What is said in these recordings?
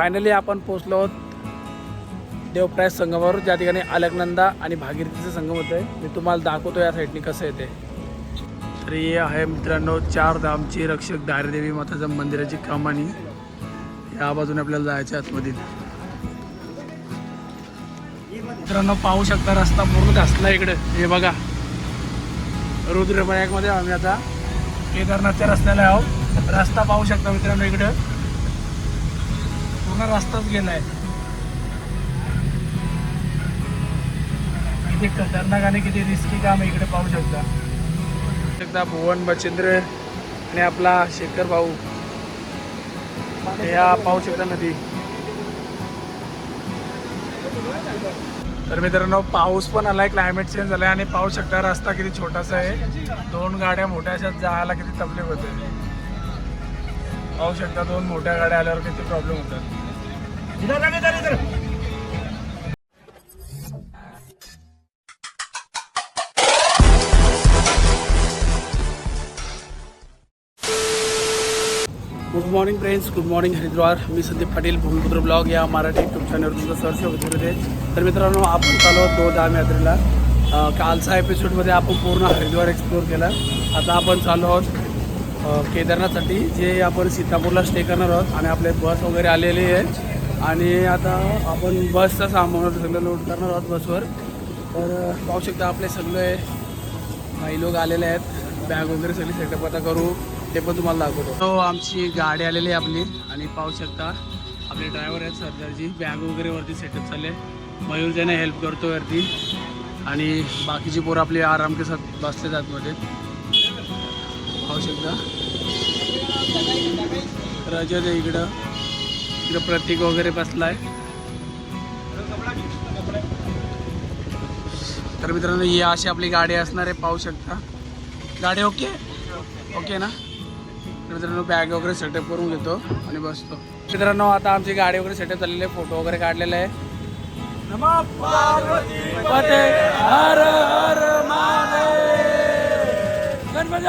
Finally आपण पोचलो आहोत देवप्राय संगमावर ज्या ठिकाणी अलकनंदा आणि भागीरथीचं संगम होतं आहे मी तुम्हाला दाखवतो या साईडनी कसं येते तर हे आहे मित्रांनो चार धामची रक्षक दारिदेवी माताचं मंदिराची कमानी. या बाजूने आपल्याला जायचं आतमधील. मित्रांनो पाहू शकता रस्ता पूर्ण घासला इकडे. हे बघा. रुद्रप्रयागमध्ये आम्ही आता केदारनाथच्या रस्त्याला आहोत. रस्ता पाहू शकता मित्रांनो इकडं. पूर्ण रस्ताच गेलाय किती खतरनाक आणि किती रिस्की काम इकडे पाहू शकता. एकदा भुवन बचेंद्र आणि आपला शेखर भाऊ. या पाहू शकता नदी. तर मित्रांनो पाऊस पण आलाय क्लायमेट चेंज झालाय आणि पाहू शकता रस्ता किती छोटासा आहे. दोन गाड्या मोठ्या अशा जायला किती तकलीफ होते. पाहू शकता दोन मोठ्या गाड्या आल्यावर किती प्रॉब्लेम होतात. Good morning friends good morning Haridwar मी संदीप पाटील भूमिपुत्र ब्लॉग या मराठी युट्यूब चॅनलवर तुमचं सहर्ष होत आहे तर मित्रांनो आपण चालू आहोत दो धाम यात्रेला कालचा एपिसोडमध्ये आपण पूर्ण हरिद्वार एक्सप्लोर केला. आता आपण चालू आहोत केदारनाथसाठी जे आपण सीतापूरला स्टे करणार आहोत आणि आपले बस वगैरे आलेली आहे आणि आता आपण बसचा सामान सगळं लोड करणार आहोत बसवर. तर पाहू शकता आपले सगळे काही लोक आलेले आहेत. बॅग वगैरे सगळी सेटअप आता करू. ते पण तुम्हाला दाखवतो. तो आमची गाडी आलेली आहे आपली. आणि पाहू शकता आपले ड्रायव्हर आहेत सरदारजी. बॅग वगैरे वरती सेटअप चालले. मयूर ज्याने हेल्प करतो वरती. आणि बाकीची पोरं आपली आराम के साथ बसले मध्ये पाहू शकता. रजत आहे इकडं. इकडं प्रतीक वगैरे बसलाय. तर मित्रांनो ही अशी आपली गाडी असणार आहे पाहू शकता. गाडी ओके? ओके ना? तर मित्रांनो बॅग वगैरे सेटअप करून घेतो आणि बसतो. मित्रांनो आता आमची गाडी वगैरे सेटअप झालेली आहे फोटो वगैरे काढलेले आहे. हर हर गणपती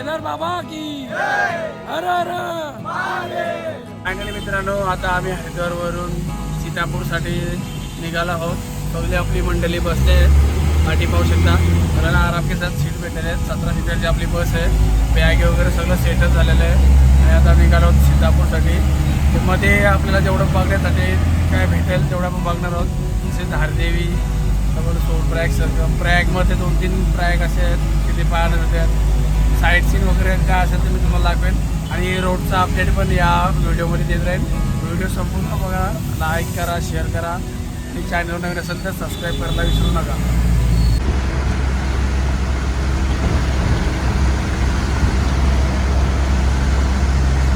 केदार बाबा की. हर हर. फायनली मित्रांनो आता आम्ही हरिद्वारवरून सीतापूरसाठी निघालो आहोत. पहिली आपली मंडळी बसले पाठी पाहू शकता. मला आराम के साथ सीट भेटलेले आहेत. सतरा सीटरची आपली बस आहे. बॅग वगैरे सगळं सेटच झालेलं आहे. आणि आता निघालो आहोत सीतापूरसाठी. मध्ये आपल्याला जेवढं बघण्यासाठी काय भेटेल तेवढं आपण बघणार आहोत. तसेच हरदेवी त्यामुळे सोड प्रयाग सगळं प्रयागमध्ये दोन तीन प्रॅग असे आहेत. तिथे पाहण्यात येतात साईट सीन वगैरे काय असेल ते मी तुम्हाला दाखवेन. आणि रोडचा अपडेट पण या व्हिडिओमध्ये देत राहील व्हिडिओ संपूर्ण बघा लाईक करा शेअर करा. आणि चॅनल नवीन असेल तर सबस्क्राईब करायला विसरू नका.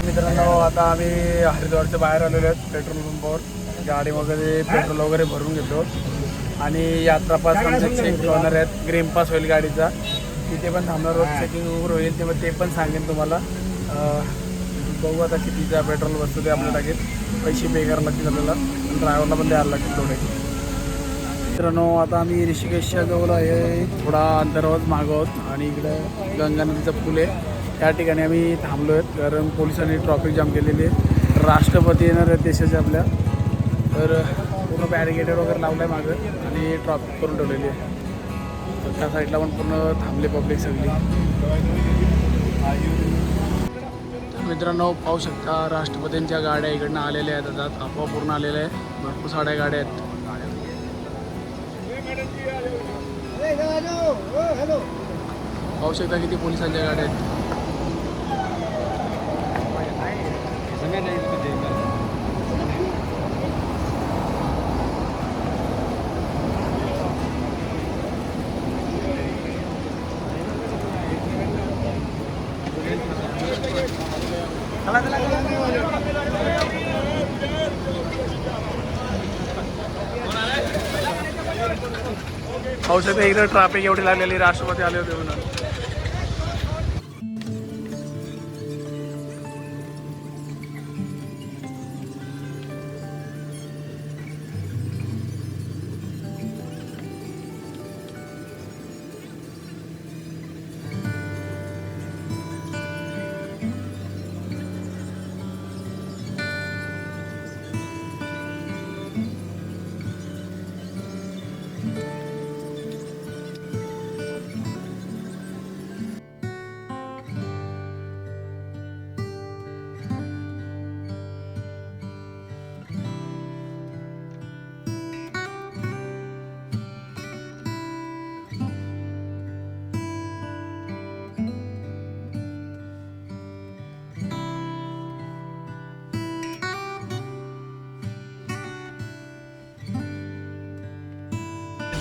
मित्रांनो आता आम्ही हरिद्वारच्या बाहेर आलेलो आहेत पेट्रोल पंपावर गाडी वगैरे पेट्रोल वगैरे भरून घेतो आणि यात्रा पास आमचे चेक होणार आहेत. ग्रीन पास होईल गाडीचा. तिथे पण थांबणार आहोत चेकिंग वगैरे होईल तेव्हा ते पण सांगेन तुम्हाला. बघू आता कितीचा पेट्रोल बसतो ते आपल्या टाकेल पैसे पे करायला लागतील आपल्याला. पण ड्रायव्हरला पण द्यायला लागतील थोडे. मित्रांनो आता आम्ही ऋषिकेशच्या जवळ आहे. थोडा अंतरावर मागं आहोत. आणि इकडं गंगा नदीचं पूल आहे. त्या ठिकाणी आम्ही थांबलो आहेत कारण पोलिसांनी ट्रॉफिक जाम केलेली आहे. राष्ट्रपती येणार आहेत देशाच्या आपल्या. तर पूर्ण बॅरिगेटर वगैरे लावलं आहे मागं. आणि ट्रॉफिक करून ठेवलेली आहे. तर त्या साईडला पण पूर्ण थांबले पब्लिक सगळी. मित्रांनो पाहू शकता राष्ट्रपतींच्या गाड्या इकडनं आलेल्या आहेत. आता आपोआप पूर्ण आलेल्या आहे. भरपूर साड्या गाड्या आहेत. पाहू शकता किती पोलिसांच्या गाड्या आहेत. पाहू शकता इकडे ट्राफिक एवढी लागलेली राष्ट्रपती आले होते म्हणून.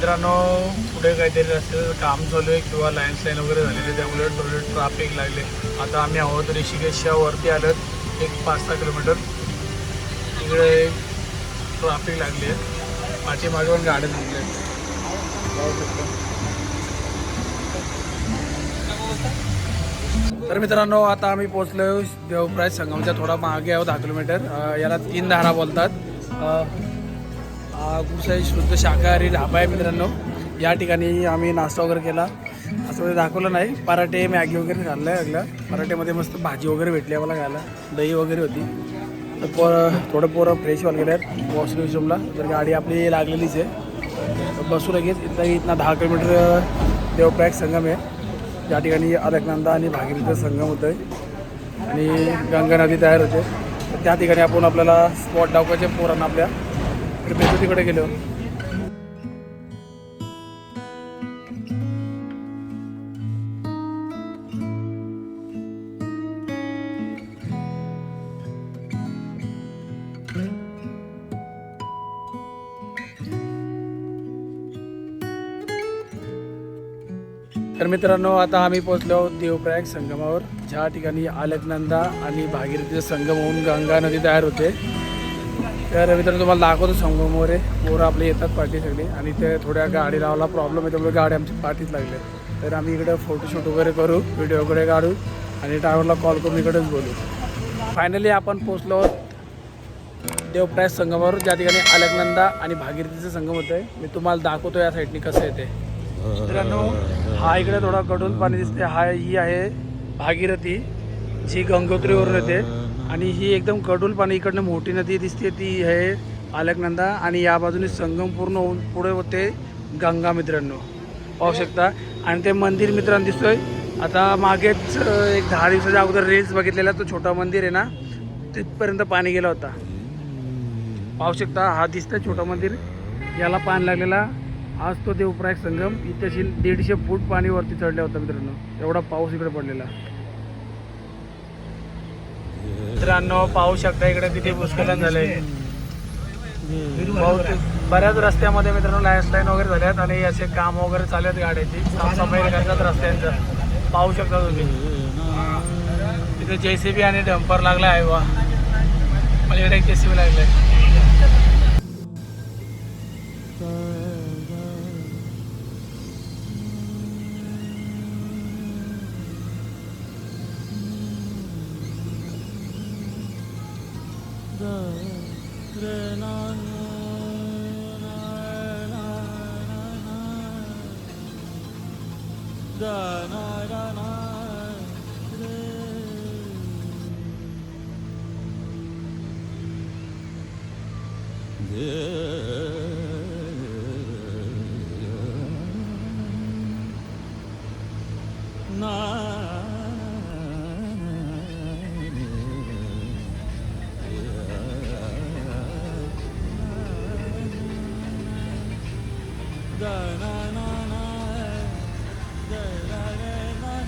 मित्रांनो पुढे काहीतरी असेल काम चालू आहे किंवा लाईन वगैरे झालेले त्यामुळे थोडे ट्राफिक लागले आता आम्ही आहोत ऋषिकेशच्या वरती आलोत एक पाच सहा किलोमीटर तिकडे ट्राफिक लागली आहे. पाठीमागे पण गाड्या थांबल्या तर मित्रांनो आता आम्ही पोहोचलो देवप्राय संगमच्या थोडा मागे आहोत दहा किलोमीटर याला तीन धारा बोलतात. गुसाई शुद्ध शाकाहारी ढाबा आहे मित्रांनो. या ठिकाणी आम्ही नाश्ता वगैरे केला. असं काही दाखवलं नाही. पराठे मॅगी वगैरे खाल्लं आहे अगला पराठेमध्ये मस्त भाजी वगैरे भेटली आम्हाला खायला. दही वगैरे होती. तर पोरं थोडं पोरं फ्रेश व्हायला गेले आहेत वॉशरूमला तर गाडी आपली लागलेलीच आहे. तर बसू लगेच. इथं इथनं दहा किलोमीटर देवप्रयाग संगम आहे. ज्या ठिकाणी अलकनंदा आणि भागीरथीचं संगम होतं आहे आणि गंगा नदी तयार होते. तर त्या ठिकाणी आपण आपल्याला स्पॉट दाखवायचे पोरांना आपल्या. तर तिकडे गेलो. तर मित्रांनो आता आम्ही पोहोचलो देवप्रयाग संगमावर. ज्या ठिकाणी अलकनंदा आणि भागीरथीचा संगम होऊन गंगा नदी तयार होते. तर मित्रांनो तुम्हाला दाखवतो संगमवर आहे पोरं आपले येतात पाठी सगळी आणि ते थोड्या गाडी लावायला प्रॉब्लेम आहे त्यामुळे गाडी आमची पाठीच लागले तर आम्ही इकडे फोटोशूट वगैरे करू व्हिडिओ वगैरे काढू आणि ड्रायव्हरला कॉल करून इकडेच बोलू. फायनली आपण पोचलो देवप्राय संगमावर. ज्या ठिकाणी अलकनंदा आणि भागीरथीचं संगम होतं आहे मी तुम्हाला दाखवतो या साईडनी कसं येते मित्रांनो हा इकडे थोडा कडून पाणी दिसते हा ही आहे भागीरथी. जी गंगोत्रीवरून येते. आणि ही एकदम कडूल पाणी इकडनं मोठी नदी दिसते ती आहे अलकनंदा आणि या बाजूने संगम पूर्ण होऊन पुढे होते गंगा मित्रांनो. पाहू शकता. आणि ते मंदिर मित्रांनो दिसतोय. आता मागेच एक दहा दिवसाच्या अगोदर रील्स बघितलेला तो छोटा मंदिर आहे ना तिथपर्यंत पाणी गेला होता. पाहू शकता हा दिसतंय छोटा मंदिर. याला पाणी लागलेला. आज तो देवप्रायक संगम इथे दीडशे फूट पाणी वरती चढल्या होता मित्रांनो. एवढा पाऊस इकडे पडलेला. मित्रांनो पाहू शकता इकडे किती भूस्खलन झाले बऱ्याच रस्त्यामध्ये मित्रांनो लँडस्लाईन वगैरे झाल्यात आणि असे काम वगैरे चालू आहेत गाड्याची साफसफाई करतात रस्त्यांचं. पाहू शकता तुम्ही. तिथे जेसीबी आणि डंपर लागला आहे वा मला इकडे एक जेसीबी लागलाय.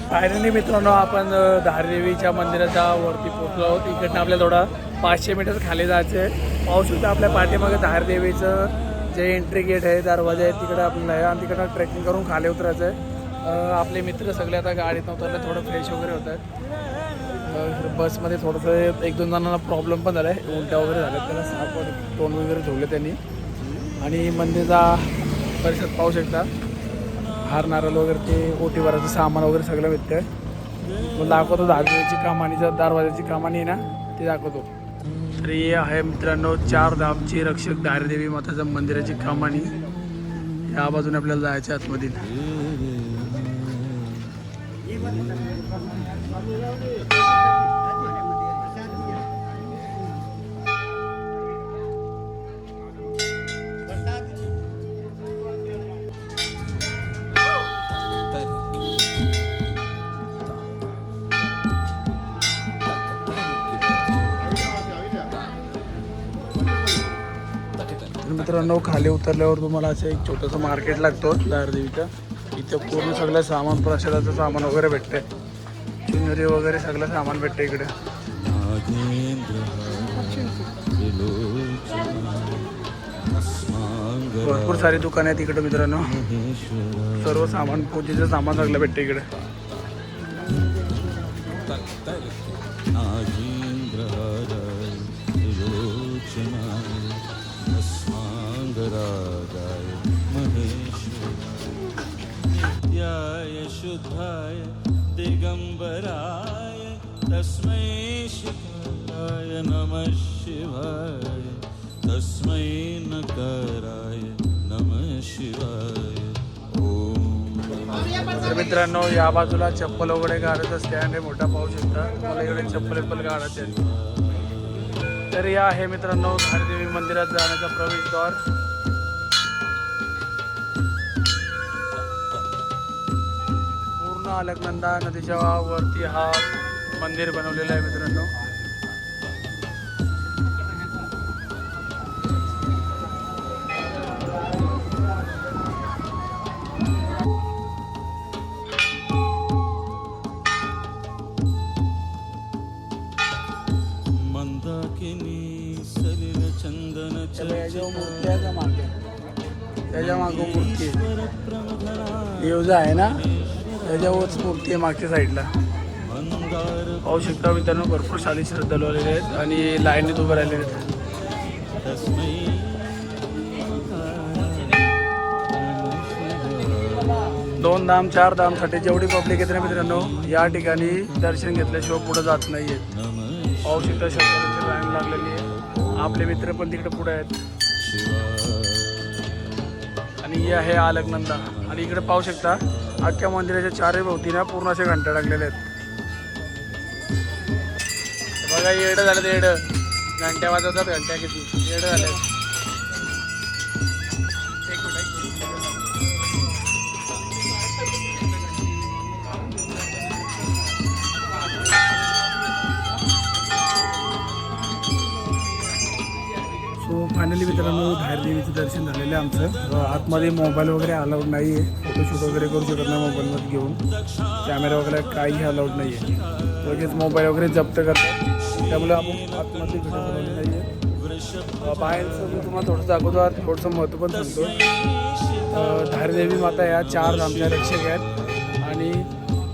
फायनली मित्रांनो आपण धारदेवीच्या मंदिराच्या वरती पोहोचलो आहोत. इकडनं आपल्या थोडा पाचशे मीटर खाली जायचं आहे. पाहू शकता आपल्या पाठीमागे धारदेवीचं जे एंट्री गेट आहे दरवाजा आहे तिकडे आपल्याला आहे. आणि तिकडं ट्रेकिंग करून खाली उतरायचं आहे. आपले मित्र सगळे आता गाडीत उतरले थोडं फ्रेश वगैरे होत आहेत. बसमध्ये थोडंसं एक दोन जणांना प्रॉब्लेम पण झाला आहे उलट्या वगैरे झाल्या त्याला साप तोंड वगैरे ठेवले त्यांनी. आणि मंदिरचा परिसर पाहू शकता. हार नारळ वगैरे ते ओटी सामान वगैरे सगळं भेटतं मग दाखवतो दहावीची कामानी जर दरवाजाची कामानी आहे ना ते दाखवतो. तर हे आहे मित्रांनो चार धामची रक्षक धारदेवी माताचं मंदिराची कामानी या बाजूने आपल्याला जायच्या आतमध्ये. मित्रांनो खाली उतरल्यावर तुम्हाला असं एक छोटंसं मार्केट लागतो दारदेवीचं इथं पूर्ण सगळं सामान प्रसादाचं सामान वगैरे भेटतंय. चुनरी वगैरे सगळं सामान भेटतं इकडे. भरपूर सारी दुकानं आहेत इकडे मित्रांनो. सर्व सामान पूजेचं सामान सगळं भेटतं इकडे. दिगम्बराय तस्मै शिखाय नमः शिवाय तस्मै नकाराय नमः शिवाय. तर मित्रांनो या बाजूला चप्पल वगैरे गाडत असते आणि मोठा पाऊस शकता मला इकडे चप्पल एप्पल गाडत आहे तर या आहे मित्रांनो धारदेवी मंदिरात जाण्याचा प्रवेशद्वार अलकनंदा नदीच्या वरती हा मंदिर बनवलेला आहे मित्रांनो. त्याच्यामागे? त्याच्या मागं मूर्ती आहे ना? त्याच्यावरच मूर्ती आहे मागच्या साईडला. पाहू शकता मित्रांनो भरपूर शाली श्रद्धालू आलेले आहेत आणि लाईनीत उभे राहिलेले आहेत. दोन धाम चार धामसाठी जेवढी पब्लिक येते ना मित्रांनो या ठिकाणी दर्शन घेतल्याशिवाय पुढे जात नाही आहेत पाहू शकता शंकराची लाईन लागलेली आहे. आपले मित्र पण तिकडे पुढे आहेत. आणि ही आहे आलकनंदा आणि इकडे पाहू शकता अख्ख्या मंदिराच्या चारही भोवती ना पूर्ण असे घंटे टाकलेले आहेत. बघा येडं झालं ते येडं. घंट्या वाजवतात घंट्या किती? येडं झालं. दर्शन झालेलं आहे आमचं. आतमध्ये मोबाईल वगैरे अलाउड नाही आहे फोटोशूट वगैरे करू शकत नाही मोबाईलमध्ये घेऊन. कॅमेरा वगैरे काही अलाउड नाही आहे लगेच मोबाईल वगैरे जप्त करतात त्यामुळे आपण आतमध्ये व्हिडिओ बनवले नाही आहे बाहेरचं मी तुम्हाला थोडंसं दाखवतो. थोडंसं महत्त्व पण सांगतो. धारदेवी माता या चार आमच्या रक्षक आहेत. आणि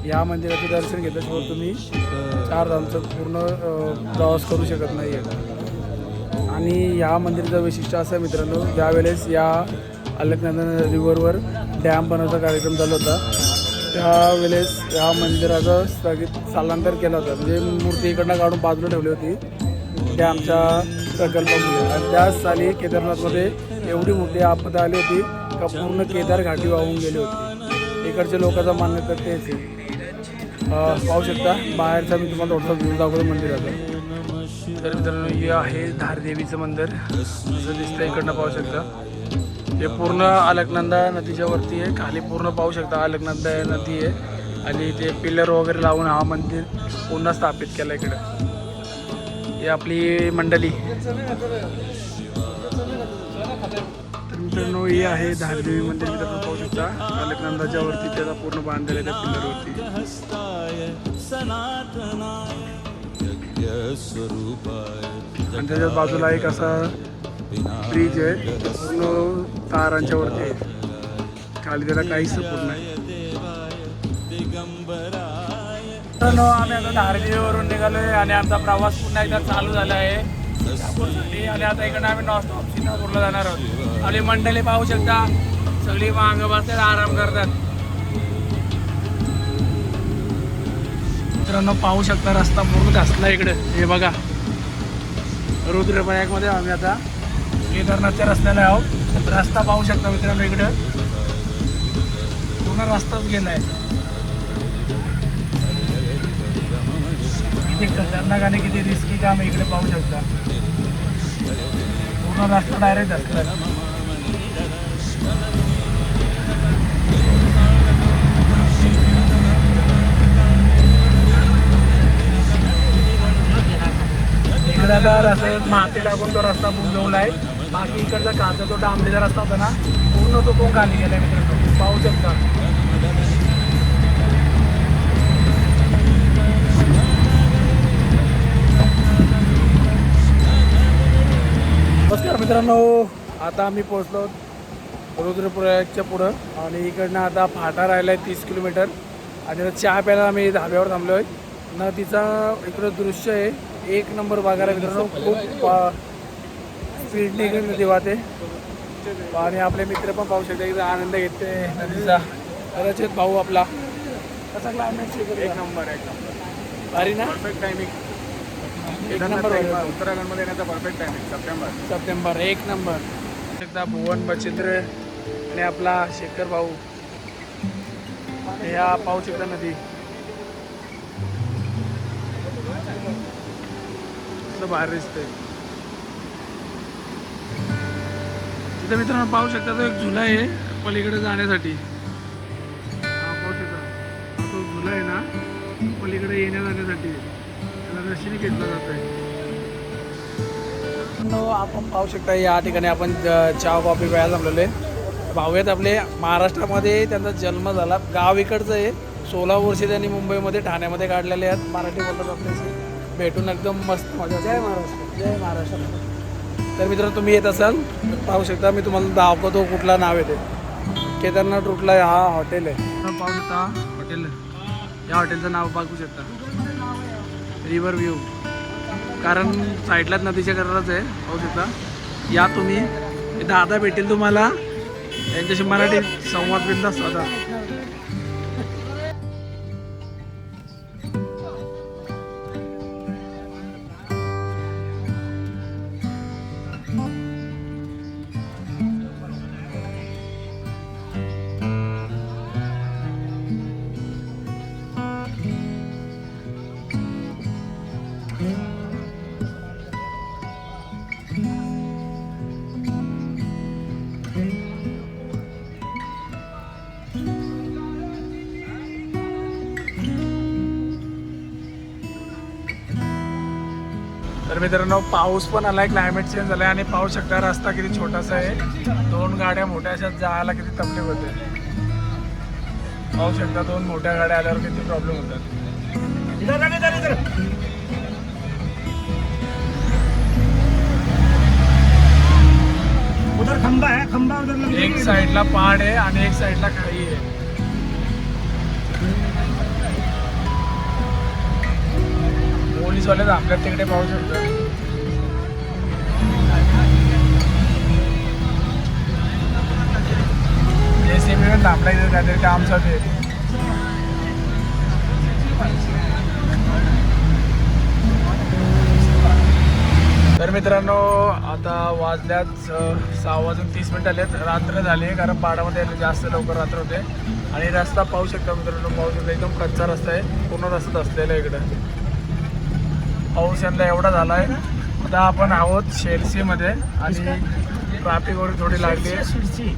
या मंदिराचं दर्शन घेतल्याशिवाय तुम्ही चार धामचं पूर्ण प्रवास करू शकत नाही आहे आणि या मंदिराचं वैशिष्ट्य असं आहे मित्रांनो ज्यावेळेस या अलकनंदन रिव्हरवर डॅम बनवण्याचा कार्यक्रम झाला होता त्यावेळेस या मंदिराचं स्थगित स्थलांतर केलं होतं. म्हणजे मूर्ती इकडनं काढून बाजूला ठेवली होती डॅमच्या प्रकल्पामुळे. आणि त्याच साली केदारनाथमध्ये एवढी मोठी आपदा आली होती का पूर्ण केदार घाटी वाहून गेली होती. इकडच्या मान्य मान्यता तेच आहे. पाहू शकता बाहेरचा मी तुम्हाला थोडासा व्ह्यू दाखवतो मंदिराचा. तर मित्रांनो हे आहे धारदेवीचं मंदिर. असं दिसतं इकडनं पाहू शकता. हे पूर्ण अलकनंदा नदीच्या वरती आहे. खाली पूर्ण पाहू शकता अलकनंदा नदी आहे. आणि ते पिलर वगैरे लावून हा मंदिर पुन्हा स्थापित केलं इकडं. ही आपली मंडळी तर मित्रांनो हे आहे धारदेवी मंदिर. मित्रांनो पाहू शकता. अलकनंदाच्या वरती त्याचा पूर्ण बांधलेला आहे त्या पिलरवरती. आणि त्याच्या बाजूला एक असा ब्रिज आहे. पूर्ण तारांच्या वरती आहे. खाली त्याला काहीच सपोर्ट नाही. आम्ही आता धारदेवीवरून निघालोय आणि आमचा प्रवास पुन्हा एकदा चालू झाला आहे. आणि आता इकडे आम्ही नॉन स्टॉप सिंगापूरला जाणार आहोत. आपली मंडळी पाहू शकता सगळी मागं बसतात आराम करतात. मित्रांनो पाहू शकता रस्ता पूर्ण घासला इकडे. हे बघा. रुद्रप्रयागमध्ये आम्ही आता केदारनाथच्या रस्त्याला आहोत. रस्ता पाहू शकता मित्रांनो इकडे. पूर्ण रस्ताच गेलाय. किती खतरनाक आणि किती रिस्की काम इकडे पाहू शकता. पूर्ण रस्ता डायरेक्ट असला इकडे आता रस्ता माती लागून तो रस्ता बुजवला आहे. बाकी इकडचा काचा तो डांबलेला रस्ता होता ना पूर्ण तो कोण खाली गेलाय मित्रांनो. पाहू शकता. नमस्कार मित्रांनो आता आम्ही पोहोचलो रुद्रप्रयागच्या पुढं. आणि इकडनं आता फाटा राहिला आहे तीस किलोमीटर. आणि चहा प्यायला आम्ही धाब्यावर थांबलो आहे नदीचा इकडं दृश्य आहे. एक नंबर बघायला मित्रांनो खूप स्पीडने नदी वाहते आणि आपले मित्र पण पाहू शकता इकडे आनंद घेते नदीचा. कदाचित भाऊ आपला. कसा क्लायमेट एक नंबर एक नंबर. भारी ना? परफेक्ट टायमिंग एक नंबर. उत्तराखंडमध्ये येण्याचा परफेक्ट टायमिंग सप्टेंबर. सप्टेंबर एक नंबर. एकदा भुवन बचिंद्र आणि आपला शेखर भाऊ. या पाहू शकता नदी. मस्त बाहेर दिसतंय. तिथं मित्रांनो पाहू शकता तो एक झुला आहे पलीकडे जाण्यासाठी. पाहू शकता. तो झुला आहे ना पलीकडे येण्या जाण्यासाठी. त्याला रशीने घेतला जात आहे आपण पाहू शकता या ठिकाणी आपण चहा कॉफी प्यायला जमलेलो आहे. भाऊ आहेत आपले महाराष्ट्रामध्ये त्यांचा जन्म झाला. गाव इकडचं आहे. सोळा वर्षे त्यांनी मुंबईमध्ये ठाण्यामध्ये काढलेले आहेत. मराठी बोलतात आपल्याशी भेटून एकदम मस्त मजा जय महाराष्ट्र जय महाराष्ट्र. तर मित्रांनो तुम्ही येत असाल तर पाहू शकता मी तुम्हाला दाखवतो कुठला नाव आहे ते. केदारनाथ रूटला हा हॉटेल आहे. पाहू शकता हॉटेल या हॉटेलचं नाव बघू शकता. रिव्हर व्ह्यू कारण साईडलाच नदीच्या करारच आहे पाहू शकता. या तुम्ही दादा भेटेल तुम्हाला. यांच्याशी मराठी संवाद बिंदास साधा. तर मित्रांनो पाऊस पण आलाय क्लायमेट चेंज झालाय आणि पाहू शकता रस्ता किती छोटासा आहे. दोन गाड्या मोठ्या अशा जायला किती तकलीफ होते. पाहू शकता दोन मोठ्या गाड्या आल्यावर किती प्रॉब्लेम होतात. उधर खंबा है खंबा उधर एक साईडला पहाड आहे आणि एक साईडला खाई आहे. पोलीसवाले आपल्या तिकडे पाहू शकतो. जेसीबी आपल्या इथे काहीतरी काम चालू आहे. तर मित्रांनो आता वाजल्यात सहा वाजून तीस मिनिट आलेत. रात्र झाली आहे कारण पाडामध्ये जास्त लवकर रात्र होते. आणि रस्ता पाहू शकता मित्रांनो पाहू शकता एकदम कच्चा रस्ता आहे. पूर्ण रस्ता असलेला इकडं. पाऊस यंदा एवढा झाला आहे आता आपण आहोत शेरसीमध्ये आणि ट्रॅफिक वगैरे थोडी लागली आहे.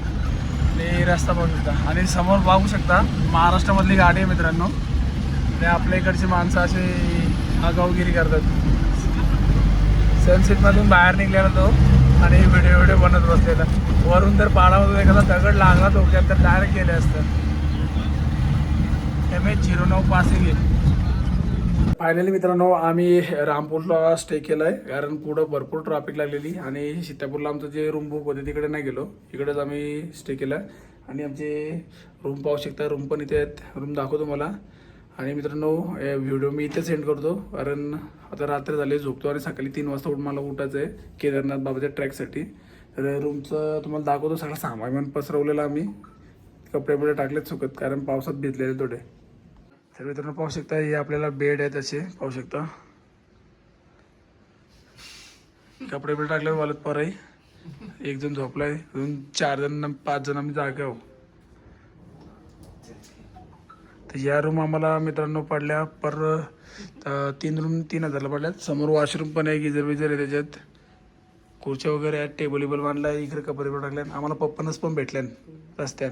आणि रस्ता बघू शकता. आणि समोर पाहू शकता महाराष्ट्रामधली गाडी आहे मित्रांनो. आणि आपल्या इकडची माणसं अशी आगाऊगिरी करतात. सनसेटमधून बाहेर निघलेला तो आणि व्हिडिओ व्हिडिओ बनत बसलेला. वरून तर पाडामधून एखादा दगड लागला डोक्यात तर डायरेक्ट गेले असतं एम एच झिरो नऊ पासिंग फायनली मित्रांनो आम्ही रामपूरला स्टे केला आहे कारण पुढं भरपूर ट्रॅफिक लागलेली आणि सीतापूरला आमचं जे रूम बुक होते तिकडे नाही गेलो. इकडेच आम्ही स्टे केला. आणि आमचे रूम पाहू शकता रूम पण इथे आहेत. रूम दाखवतो मला आणि मित्रांनो व्हिडिओ मी इथे सेंड करतो. कारण आता रात्र झाली झोपतो आणि सकाळी तीन वाजता उठून मला उठायचं आहे केदारनाथ बाबाच्या ट्रॅकसाठी तर रूमचं तुम्हाला दाखवतो सगळं सामान पसरवलेलं आम्ही. कपडे बिडे टाकलेत सुकत कारण पावसात भिजलेले थोडे. तर मित्रांनो पाहू शकता हे आपल्याला बेड आहेत असे. पाहू शकता. कपडे बिडे टाकले वालत परही एक जण झोपलाय अजून चार जण पाच जण आम्ही जागा आहो तर या रूम आम्हाला मित्रांनो पडल्या पर तीन रूम तीन हजारला पडल्यात. समोर वॉशरूम पण आहे गिजर विजर आहे त्याच्यात. खुर्च्या वगैरे आहेत टेबल बिबल बांधला इकडे कपडे पण टाकल्यात. आम्हाला पप्पनच पण भेटल्यान रस्त्यात.